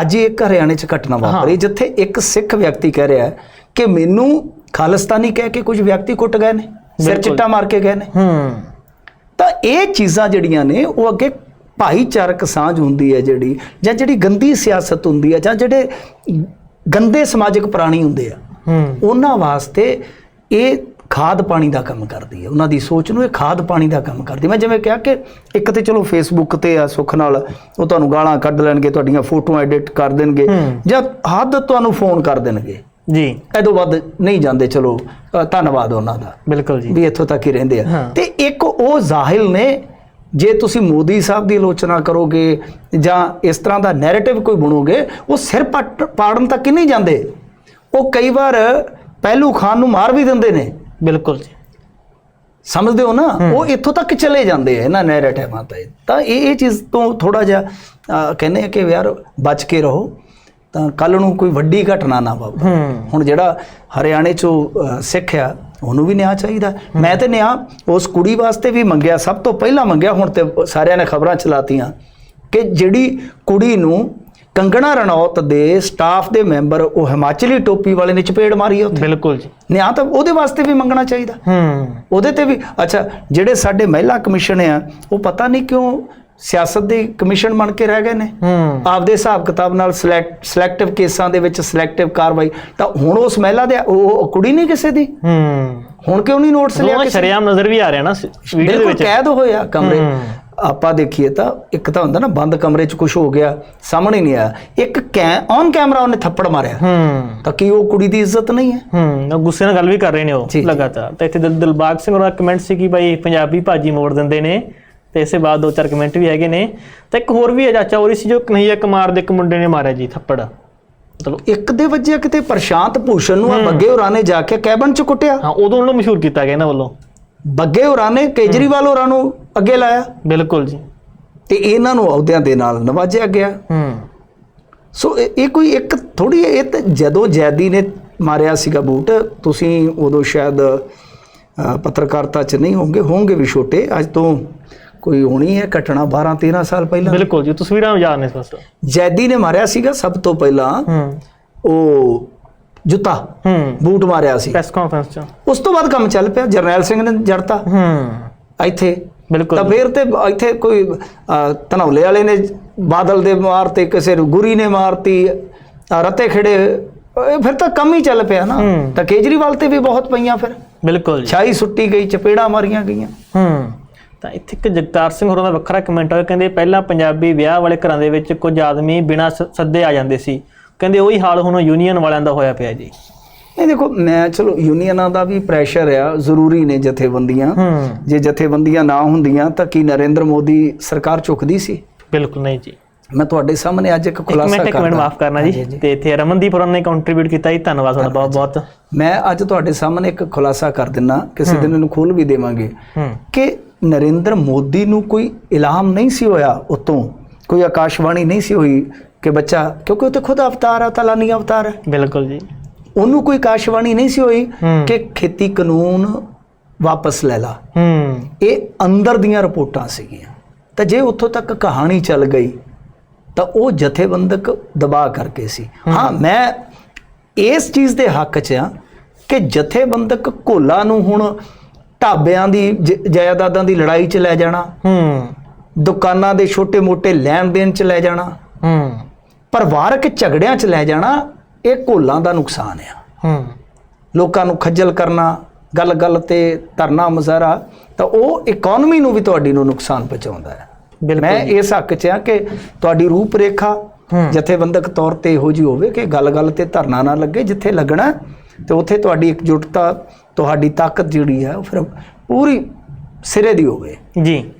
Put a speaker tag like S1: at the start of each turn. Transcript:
S1: ਅੱਜ ਹੀ ਇੱਕ ਹਰਿਆਣੇ 'ਚ ਘਟਨਾ ਵਾਪਰੀ ਜਿੱਥੇ ਇੱਕ ਸਿੱਖ ਵਿਅਕਤੀ ਕਹਿ ਰਿਹਾ ਕਿ ਮੈਨੂੰ ਖਾਲਿਸਤਾਨੀ ਕਹਿ ਕੇ ਕੁਝ ਵਿਅਕਤੀ ਕੁੱਟ ਗਏ ਨੇ ਸਿਰ। ਚਿੱਟਾ ਮਾਰ ਕੇ ਗਏ ਨੇ।
S2: ਹੂੰ।
S1: ਤਾਂ ਇਹ ਚੀਜ਼ਾਂ ਜਿਹੜੀਆਂ ਨੇ ਉਹ ਅੱਗੇ ਭਾਈਚਾਰਕ ਸਾਂਝ ਹੁੰਦੀ ਹੈ ਜਿਹੜੀ ਜਾਂ ਜਿਹੜੀ ਗੰਦੀ ਸਿਆਸਤ ਹੁੰਦੀ ਹੈ ਜਾਂ ਜਿਹੜੇ ਗੰਦੇ ਸਮਾਜਿਕ ਪ੍ਰਾਣੀ ਹੁੰਦੇ ਆ ਉਹਨਾਂ ਵਾਸਤੇ ਇਹ ਖਾਦ ਪਾਣੀ ਦਾ ਕੰਮ ਕਰਦੀ ਹੈ। ਉਹਨਾਂ ਦੀ ਸੋਚ ਨੂੰ ਇਹ ਖਾਦ ਪਾਣੀ ਦਾ ਕੰਮ ਕਰਦੀ। ਮੈਂ ਜਿਵੇਂ ਕਿਹਾ ਕਿ ਇੱਕ ਤੇ ਚਲੋ ਫੇਸਬੁੱਕ ਤੇ ਆ ਸੁੱਖ ਨਾਲ ਉਹ ਤੁਹਾਨੂੰ ਗਾਲਾਂ ਕੱਢ ਲੈਣਗੇ ਤੁਹਾਡੀਆਂ ਫੋਟੋਆਂ ਐਡਿਟ ਕਰ ਦੇਣਗੇ। ਜਾਂ ਹੱਦ ਤੁਹਾਨੂੰ ਫੋਨ ਕਰ ਦੇਣਗੇ।
S2: ਜੀ।
S1: ਐਦੋਂ ਵੱਧ ਨਹੀਂ ਜਾਂਦੇ ਚਲੋ ਧੰਨਵਾਦ ਉਹਨਾਂ ਦਾ।
S2: ਬਿਲਕੁਲ ਜੀ।
S1: ਵੀ ਇੱਥੋਂ ਤੱਕ ਹੀ ਰਹਿੰਦੇ ਆ। ਤੇ ਇੱਕ ਉਹ ਜ਼ਾਹਿਲ ਨੇ ਜੇ ਤੁਸੀਂ ਮੋਦੀ ਸਾਹਿਬ ਦੀ ਆਲੋਚਨਾ ਕਰੋਗੇ ਜਾਂ ਇਸ ਤਰ੍ਹਾਂ ਦਾ ਨੈਰੇਟਿਵ ਕੋਈ ਬਣੋਗੇ ਉਹ ਸਿਰ ਪਾੜਨ ਤੱਕ ਹੀ ਨਹੀਂ ਜਾਂਦੇ। ਉਹ ਕਈ ਵਾਰ ਪਹਿਲੂ ਖਾਨ ਨੂੰ ਮਾਰ ਵੀ ਦਿੰਦੇ ਨੇ।
S2: ਬਿਲਕੁਲ ਜੀ।
S1: ਸਮਝਦੇ ਹੋ ਨਾ? ਉਹ ਇੱਥੋਂ ਤੱਕ ਚਲੇ ਜਾਂਦੇ ਆ ਇਹਨਾਂ ਨੈਰੇਟਿਵਾਂ ਤੇ ਤਾਂ ਇਹ ਇਹ ਚੀਜ਼ ਤੋਂ ਥੋੜਾ ਜਿਹਾ ਕਹਿੰਦੇ ਆ ਕਿ ਯਾਰ ਬਚ ਕੇ ਰਹੋ। ਤਾਂ ਕੱਲ ਨੂੰ ਕੋਈ ਵੱਡੀ ਘਟਨਾ ਨਾ ਵਾਪਰੇ। ਹੁਣ ਜਿਹੜਾ ਹਰਿਆਣੇ ਚੋਂ ਸਿੱਖ ਆ ਉਹਨੂੰ ਵੀ ਨਿਆਂ ਚਾਹੀਦਾ। ਮੈਂ ਤੇ ਨਿਆਂ ਉਸ ਕੁੜੀ ਵਾਸਤੇ ਵੀ ਮੰਗਿਆ ਸਭ ਤੋਂ ਪਹਿਲਾਂ ਮੰਗਿਆ ਹੁਣ ਤੇ ਸਾਰਿਆਂ ਨੇ ਖਬਰਾਂ ਚਲਾਤੀਆਂ ਕਿ ਜਿਹੜੀ ਕੁੜੀ ਨੂੰ ਕੰਗਣਾ ਰਣੌਤ ਦੇ ਸਟਾਫ ਦੇ ਮੈਂਬਰ ਉਹ ਹਿਮਾਚਲੀ ਟੋਪੀ ਵਾਲੇ ਨੇ ਚਪੇੜ ਮਾਰੀ ਆ ਉੱਥੇ।
S2: ਬਿਲਕੁਲ ਜੀ।
S1: ਨਿਆਂ ਤਾਂ ਉਹਦੇ ਵਾਸਤੇ ਵੀ ਮੰਗਣਾ ਚਾਹੀਦਾ।
S2: ਹੂੰ।
S1: ਉਹਦੇ ਤੇ ਵੀ ਅੱਛਾ ਜਿਹੜੇ ਸਾਡੇ ਮਹਿਲਾ ਕਮਿਸ਼ਨ ਆ ਉਹ ਪਤਾ ਨਹੀਂ ਕਿਉਂ ਸਿਆਸਤ ਦੇ ਕਮਿਸ਼ਨ ਬਣ ਕੇ ਰਹਿ ਗਏ ਨੇ।
S2: ਹੂੰ।
S1: ਆਪਦੇ ਹਿਸਾਬ ਕਿਤਾਬ ਨਾਲ ਸਿਲੈਕਟ ਸਿਲੈਕਟਿਵ ਕੇਸਾਂ ਦੇ ਵਿੱਚ ਸਿਲੈਕਟਿਵ ਕਾਰਵਾਈ। ਤਾਂ ਹੁਣ ਉਸ ਮਹਿਲਾ ਦੇ ਉਹ ਕੁੜੀ ਨਹੀਂ ਕਿਸੇ ਦੀ?
S2: ਹੂੰ।
S1: ਹੁਣ ਕਿਉਂ ਨਹੀਂ ਨੋਟਿਸ ਲਿਆ ਕਿਸੇ
S2: ਸ਼ਰਿਆਮ ਨਜ਼ਰ ਵੀ ਆ ਰਿਹਾ ਨਾ ਵੀਡੀਓ ਦੇ
S1: ਬਿਲਕੁਲ
S2: ਵਿੱਚ।
S1: ਕੈਦ ਹੋਇਆ ਕਮਰੇ। ਆਪਾਂ ਦੇਖੀਏ ਤਾਂ ਇੱਕ ਤਾਂ ਹੁੰਦਾ ਨਾ ਬੰਦ ਕਮਰੇ 'ਚ ਕੁਝ ਹੋ ਗਿਆ ਸਾਹਮਣੇ ਨਹੀਂ ਆਇਆ। ਇੱਕ ਕੈ ਔਨ ਕੈਮਰਾ ਉਹਨੇ ਥੱਪੜ ਮਾਰਿਆ।
S2: ਹੂੰ।
S1: ਤਾਂ ਕੀ ਉਹ ਕੁੜੀ ਦੀ ਇੱਜ਼ਤ ਨਹੀਂ ਹੈ?
S2: ਹੂੰ ਉਹ ਗੁੱਸੇ ਨਾਲ ਗੱਲ ਵੀ ਕਰ ਰਹੇ ਨੇ ਉਹ। ਲਗਾਤਾਰ। ਤੇ ਇੱਥੇ ਦਿਲ- ਦਿਲਬਾਗ ਸਿੰਘ ਹੋਰਾਂ ਦਾ ਕਮੈਂਟ ਸੀ ਕਿ ਭਾਈ ਪੰਜਾਬੀ ਭਾਜੀ ਮੋੜ ਦਿੰਦੇ ਨੇ। ਤੇ ਇਸੇ ਬਾਅਦ ਦੋ ਚਾਰ ਕਮੈਂਟ ਵੀ ਹੈਗੇ ਨੇ। ਤੇ ਇੱਕ ਹੋਰ ਵੀ ਹੈ ਚਾਚਾ ਹੋਰੀ ਸੀ ਜੋ ਕਨਈਆ ਕੁਮਾਰ ਦੇ ਇੱਕ ਮੁੰਡੇ ਨੇ ਮਾਰਿਆ ਜੀ ਥੱਪੜ। ਮਤਲਬ
S1: ਇੱਕ ਦੇ ਵੱਜਿਆ ਕਿਤੇ ਪ੍ਰਸ਼ਾਂਤ ਭੂਸ਼ਣ ਨੂੰ ਆ ਬੱਗੇ ਹੋਰਾਂ ਨੇ ਜਾ ਕੇ ਕੈਬਨ 'ਚ ਕੁੱਟਿਆ?
S2: ਹਾਂ ਉਦੋਂ ਉਹਨੂੰ ਮਸ਼ਹੂਰ ਕੀਤਾ ਗਿਆ ਇਹਨਾਂ ਵੱਲੋਂ।
S1: ਬੱਗੇ ਹੋਰਾਂ ਨੇ ਕੇਜਰੀਵਾਲ ਹੋਰਾਂ ਨੂੰ ਅੱਗੇ ਲਾਇਆ?
S2: ਬਿਲਕੁਲ ਜੀ।
S1: ਤੇ ਇਹਨਾਂ ਨੂੰ ਅਹੁਦਿਆਂ ਦੇ ਨਾਲ ਨਵਾਜਿਆ ਗਿਆ।
S2: ਹੂੰ।
S1: ਸੋ ਇਹ ਕੋਈ ਇੱਕ ਥੋੜੀ ਇਹ ਤੇ ਜਦੋਂ ਜੈਦੀ ਨੇ ਮਾਰਿਆ ਸੀਗਾ ਬੂਟ ਤੁਸੀਂ ਉਦੋਂ ਸ਼ਾਇਦ ਪੱਤਰਕਾਰਤਾ 'ਚ ਨਹੀਂ ਹੋਵੋਗੇ ਹੋਵੋਗੇ ਵੀ ਛੋਟੇ ਅੱਜ ਤੋਂ ਕੋਈ ਹੋਣੀ ਹੈ ਘਟਨਾ 12 13 ਸਾਲ ਪਹਿਲਾਂ?
S2: ਬਿਲਕੁਲ ਜੀ ਤਸਵੀਰਾਂ ਯਾਦ ਨੇ ਬਸ
S1: ਜੈਦੀ ਨੇ ਮਾਰਿਆ ਸੀਗਾ ਸਭ ਤੋਂ ਪਹਿਲਾਂ
S2: ਹੂੰ।
S1: ਉਹ ਜੁੱਤਾ।
S2: ਹੂੰ।
S1: ਬੂਟ ਮਾਰਿਆ ਸੀ।
S2: ਪ੍ਰੈਸ ਕਾਨਫਰੰਸ ਚ।
S1: ਉਸ ਤੋਂ ਬਾਅਦ ਕੰਮ ਚੱਲ ਪਿਆ ਜਰਨੈਲ ਸਿੰਘ ਨੇ ਜੜਤਾ।
S2: ਹੂੰ।
S1: ਇੱਥੇ ਤਾਂ ਫਿਰ ਤੇ ਇੱਥੇ ਕੋਈ ਧਨੌਲੇ ਵਾਲੇ ਨੇ ਬਾਦਲ ਦੇ ਮਾਰਤੇ ਕਿਸੇ ਨੂੰ ਗੁਰੀ ਨੇ ਮਾਰਤੀ ਰਤੇ ਖੜੇ ਫਿਰ ਤਾਂ ਕੰਮ ਹੀ ਚੱਲ ਪਿਆ ਨਾ। ਤਾਂ ਕੇਜਰੀਵਾਲ ਤੇ ਵੀ ਬਹੁਤ ਪਈਆਂ ਫਿਰ।
S2: ਬਿਲਕੁਲ
S1: ਛਾਈ ਸੁੱਟੀ ਗਈ ਚਪੇੜਾਂ ਮਾਰੀਆਂ ਗਈਆਂ।
S2: ਹੂੰ। ਤਾਂ ਇੱਥੇ ਇੱਕ ਜਗਤਾਰ ਸਿੰਘ ਹੋਰਾਂ ਦਾ ਵੱਖਰਾ ਕਮੈਂਟ ਆਇਆ ਕਹਿੰਦੇ ਪਹਿਲਾਂ ਪੰਜਾਬੀ ਵਿਆਹ ਵਾਲੇ ਘਰਾਂ ਦੇ ਵਿੱਚ ਕੁਝ ਆਦਮੀ ਬਿਨਾਂ ਸੱਦੇ ਆ ਜਾਂਦੇ ਸੀ। ਕਹਿੰਦੇ ਉਹੀ ਹਾਲ ਹੁਣ ਯੂਨੀਅਨ ਵਾਲਿਆਂ ਦਾ ਹੋਇਆ ਪਿਆ ਜੀ।
S1: ਇਹ ਦੇਖੋ ਮੈਂ ਚਲੋ ਯੂਨੀਅਨਾਂ ਦਾ ਵੀ ਪ੍ਰੈਸ਼ਰ ਆ ਜ਼ਰੂਰੀ ਨੇ ਜਥੇਬੰਦੀਆਂ। ਜੇ ਜਥੇਬੰਦੀਆਂ ਨਾ ਹੁੰਦੀਆਂ ਤਾਂ ਕੀ ਨਰਿੰਦਰ ਮੋਦੀ ਸਰਕਾਰ ਝੁਕਦੀ ਸੀ?
S2: ਬਿਲਕੁਲ ਨਹੀਂ ਜੀ।
S1: ਮੈਂ ਤੁਹਾਡੇ ਸਾਹਮਣੇ ਅੱਜ ਇੱਕ ਖੁਲਾਸਾ
S2: ਮਿੰਟ ਇੱਕ ਮਿੰਟ
S1: ਕਰਦਾ
S2: ਮਾਫ ਕਰਨਾ ਜੀ। ਤੇ ਇੱਥੇ ਰਮਨਦੀਪ ਹੋਰਾਂ ਨੇ ਕੰਟਰੀਬਿਊਟ ਕੀਤਾ ਜੀ। ਧੰਨਵਾਦ ਤੁਹਾਡਾ ਬਹੁਤ ਬਹੁਤ।
S1: ਮੈਂ ਅੱਜ ਤੁਹਾਡੇ ਸਾਹਮਣੇ ਇੱਕ ਖੁਲਾਸਾ ਕਰ ਦਿੰਨਾ। ਕਿਸੇ ਦਿਨ ਇਹਨੂੰ ਖੋਲ ਵੀ ਦੇਵਾਂਗੇ। ਕਿ ਨਰਿੰਦਰ ਮੋਦੀ ਨੂੰ ਕੋਈ ਇਲਹਾਮ ਨਹੀਂ ਸੀ ਹੋਇਆ ਉਤੋਂ। ਕੋਈ ਆਕਾਸ਼ਵਾਣੀ ਨਹੀਂ ਸੀ ਹੋਈ ਕਿ ਬੱਚਾ ਕਿਉਂਕਿ ਉਹ ਤੇ ਖੁਦ ਅਵਤਾਰ ਹੈ ਤਲਾਨੀ ਅਵਤਾਰ। ਹੈ
S2: ਬਿਲਕੁਲ ਜੀ।
S1: ਉਹਨੂੰ ਕੋਈ ਆਕਾਸ਼ਵਾਣੀ ਨਹੀਂ ਸੀ ਹੋਈ। ਕਿ ਖੇਤੀ ਕਾਨੂੰਨ ਵਾਪਸ ਲੈ ਲਾ।
S2: ਹੂੰ।
S1: ਇਹ ਅੰਦਰ ਦੀਆਂ ਰਿਪੋਰਟਾਂ ਸੀਗੀਆਂ। ਤਾਂ ਜੇ ਉੱਥੋਂ ਤੱਕ ਕਹਾਣੀ ਚੱਲ ਗਈ ਤਾਂ ਉਹ ਜਥੇਬੰਦਕ ਦਬਾਅ ਕਰਕੇ ਸੀ। ਹਾਂ। ਮੈਂ ਇਸ ਚੀਜ਼ ਦੇ ਹੱਕ 'ਚ ਆ ਕਿ ਜਥੇਬੰਦਕ ਘੋਲਾ ਨੂੰ ਹੁਣ ਢਾਬਿਆਂ ਦੀ ਜਾਇਦਾਦਾਂ ਦੀ ਲੜਾਈ 'ਚ ਲੈ ਜਾਣਾ।
S2: ਹੂੰ।
S1: ਦੁਕਾਨਾਂ ਦੇ ਛੋਟੇ-ਮੋਟੇ ਲੈਣ ਦੇਣ 'ਚ ਲੈ ਜਾਣਾ।
S2: ਹੂੰ।
S1: ਪਰਿਵਾਰਕ ਝਗੜਿਆਂ 'ਚ ਲੈ ਜਾਣਾ। ਇਹ ਘੋਲਾਂ ਦਾ ਨੁਕਸਾਨ ਆ।
S2: ਹੂੰ।
S1: ਲੋਕਾਂ ਨੂੰ ਖੱਜਲ ਕਰਨਾ ਗੱਲ-ਗੱਲ ਤੇ ਧਰਨਾ ਮੁਜ਼ਾਹਰਾ ਤਾਂ ਉਹ ਇਕਨੋਮੀ ਨੂੰ ਵੀ ਤੁਹਾਡੀ ਨੂੰ ਨੁਕਸਾਨ ਪਹੁੰਚਾਉਂਦਾ ਹੈ। ਮੈਂ ਇਸ ਹੱਕ 'ਚ ਆ ਕਿ ਤੁਹਾਡੀ ਰੂਪਰੇਖਾ
S2: ਹੂੰ।
S1: ਜਥੇਬੰਦਕ ਤੌਰ ਤੇ ਇਹੋ ਜੀ ਹੋਵੇ ਕਿ ਗੱਲ-ਗੱਲ ਤੇ ਧਰਨਾ ਨਾ ਲੱਗੇ ਜਿੱਥੇ ਲੱਗਣਾ ਤੇ ਉੱਥੇ ਤੁਹਾਡੀ ਇਕਜੁੱਟਤਾ ਤੁਹਾਡੀ ਤਾਕਤ ਜਿਹੜੀ ਹੈ ਉਹ ਫਿਰ ਪੂਰੀ ਸਿਰੇ ਦੀ ਹੋਵੇ।
S2: ਜੀ।